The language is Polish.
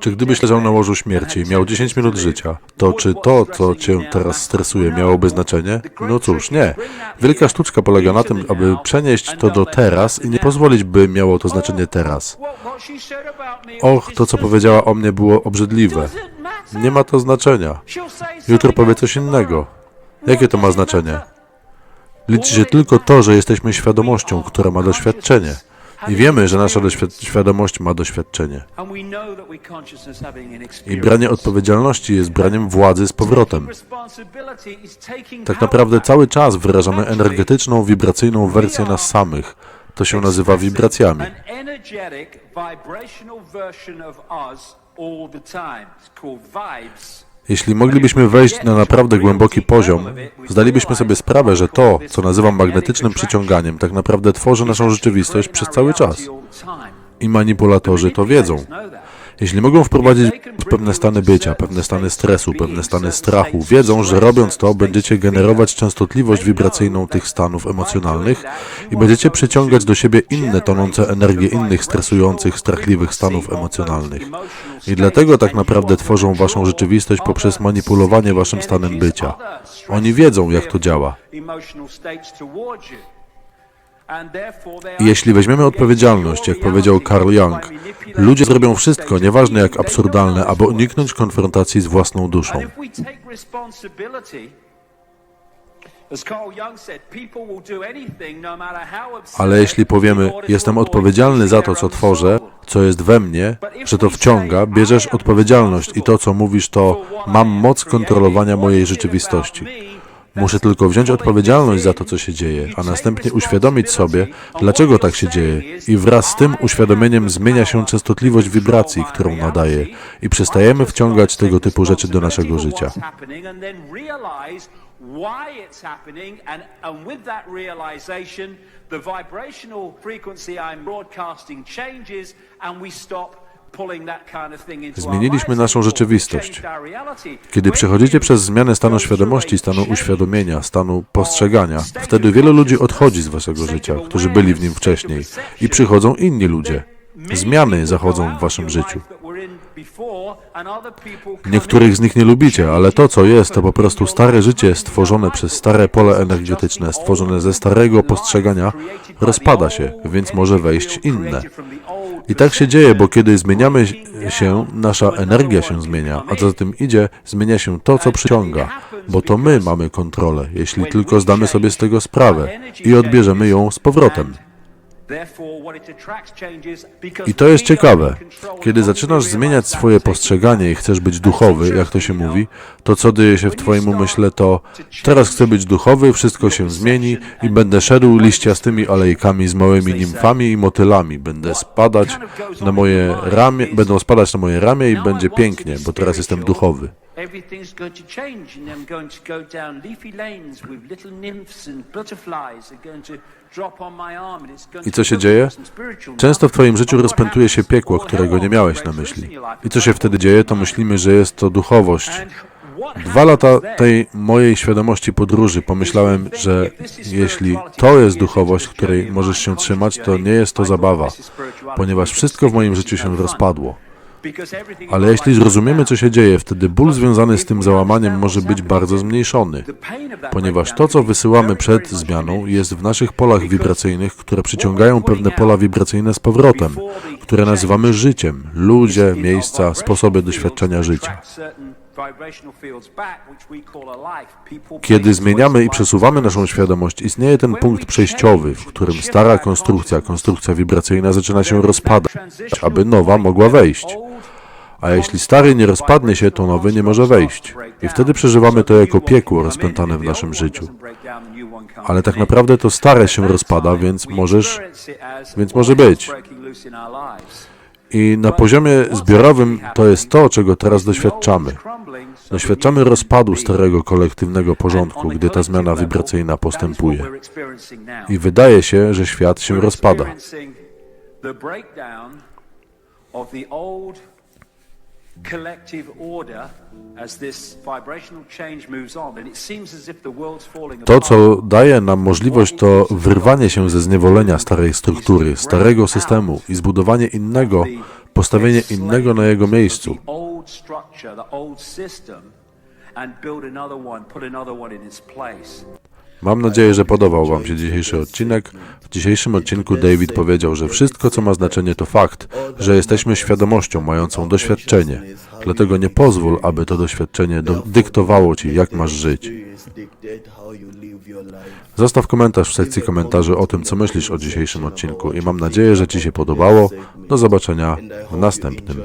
Czy gdybyś leżał na łożu śmierci i miał 10 minut życia, to czy to, co cię teraz stresuje, miałoby znaczenie? No cóż, nie. Wielka sztuczka polega na tym, aby przenieść to do teraz i nie pozwolić, by miało to znaczenie teraz. Och, to co powiedziała o mnie było obrzydliwe. Nie ma to znaczenia. Jutro powie coś innego. Jakie to ma znaczenie? Liczy się tylko to, że jesteśmy świadomością, która ma doświadczenie. I wiemy, że nasza świadomość ma doświadczenie. I branie odpowiedzialności jest braniem władzy z powrotem. Tak naprawdę cały czas wyrażamy energetyczną, wibracyjną wersję nas samych. To się nazywa wibracjami. Jeśli moglibyśmy wejść na naprawdę głęboki poziom, zdalibyśmy sobie sprawę, że to, co nazywam magnetycznym przyciąganiem, tak naprawdę tworzy naszą rzeczywistość przez cały czas. I manipulatorzy to wiedzą. Jeśli mogą wprowadzić pewne stany bycia, pewne stany stresu, pewne stany strachu, wiedzą, że robiąc to, będziecie generować częstotliwość wibracyjną tych stanów emocjonalnych i będziecie przyciągać do siebie inne tonące energię innych stresujących, strachliwych stanów emocjonalnych. I dlatego tak naprawdę tworzą waszą rzeczywistość poprzez manipulowanie waszym stanem bycia. Oni wiedzą, jak to działa. Jeśli weźmiemy odpowiedzialność, jak powiedział Carl Jung, ludzie zrobią wszystko, nieważne jak absurdalne, aby uniknąć konfrontacji z własną duszą. Ale jeśli powiemy, jestem odpowiedzialny za to, co tworzę, co jest we mnie, że to wciąga, bierzesz odpowiedzialność i to, co mówisz, to mam moc kontrolowania mojej rzeczywistości. Muszę tylko wziąć odpowiedzialność za to, co się dzieje, a następnie uświadomić sobie, dlaczego tak się dzieje. I wraz z tym uświadomieniem zmienia się częstotliwość wibracji, którą nadaje, i przestajemy wciągać tego typu rzeczy do naszego życia. The vibrational frequency I'm broadcasting changes, and we stop Zmieniliśmy naszą rzeczywistość. Kiedy przechodzicie przez zmianę stanu świadomości, stanu uświadomienia, stanu postrzegania, wtedy wielu ludzi odchodzi z waszego życia, którzy byli w nim wcześniej, i przychodzą inni ludzie. Zmiany zachodzą w waszym życiu. Niektórych z nich nie lubicie, ale to, co jest, to po prostu stare życie stworzone przez stare pole energetyczne, stworzone ze starego postrzegania, rozpada się, więc może wejść inne. I tak się dzieje, bo kiedy zmieniamy się, nasza energia się zmienia, a co za tym idzie, zmienia się to, co przyciąga, bo to my mamy kontrolę, jeśli tylko zdamy sobie z tego sprawę i odbierzemy ją z powrotem. I to jest ciekawe. Kiedy zaczynasz zmieniać swoje postrzeganie i chcesz być duchowy, jak to się mówi, to co dzieje się w Twoim umyśle to teraz chcę być duchowy, wszystko się zmieni i będę szedł liściastymi alejkami z małymi nimfami i motylami. Będę spadać na moje ramię, będą spadać na moje ramię i będzie pięknie, bo teraz jestem duchowy. Everything's going to change, and I'm going to go down leafy lanes with little nymphs and butterflies going to I co się dzieje? Często w Twoim życiu rozpętuje się piekło, którego nie miałeś na myśli. I co się wtedy dzieje, to myślimy, że jest to duchowość. Dwa lata tej mojej świadomości podróży pomyślałem, że jeśli to jest duchowość, której możesz się trzymać, to nie jest to zabawa, ponieważ wszystko w moim życiu się rozpadło. Ale jeśli zrozumiemy, co się dzieje, wtedy ból związany z tym załamaniem może być bardzo zmniejszony, ponieważ to, co wysyłamy przed zmianą, jest w naszych polach wibracyjnych, które przyciągają pewne pola wibracyjne z powrotem, które nazywamy życiem, ludzie, miejsca, sposoby doświadczenia życia. Kiedy zmieniamy i przesuwamy naszą świadomość, istnieje ten punkt przejściowy, w którym stara konstrukcja, konstrukcja wibracyjna zaczyna się rozpadać, aby nowa mogła wejść. A jeśli stary nie rozpadnie się, to nowy nie może wejść. I wtedy przeżywamy to jako piekło rozpętane w naszym życiu. Ale tak naprawdę to stare się rozpada, więc możesz, więc może być. I na poziomie zbiorowym to jest to, czego teraz doświadczamy. Doświadczamy rozpadu starego kolektywnego porządku, gdy ta zmiana wibracyjna postępuje. I wydaje się, że świat się rozpada. To, co daje nam możliwość, to wyrwanie się ze zniewolenia starej struktury, starego systemu i zbudowanie innego postawienie innego na jego miejscu. Mam nadzieję, że podobał Wam się dzisiejszy odcinek. W dzisiejszym odcinku David powiedział, że wszystko, co ma znaczenie, to fakt, że jesteśmy świadomością mającą doświadczenie. Dlatego nie pozwól, aby to doświadczenie do- dyktowało Ci, jak masz żyć. Zostaw komentarz w sekcji komentarzy o tym, co myślisz o dzisiejszym odcinku i mam nadzieję, że Ci się podobało. Do zobaczenia w następnym.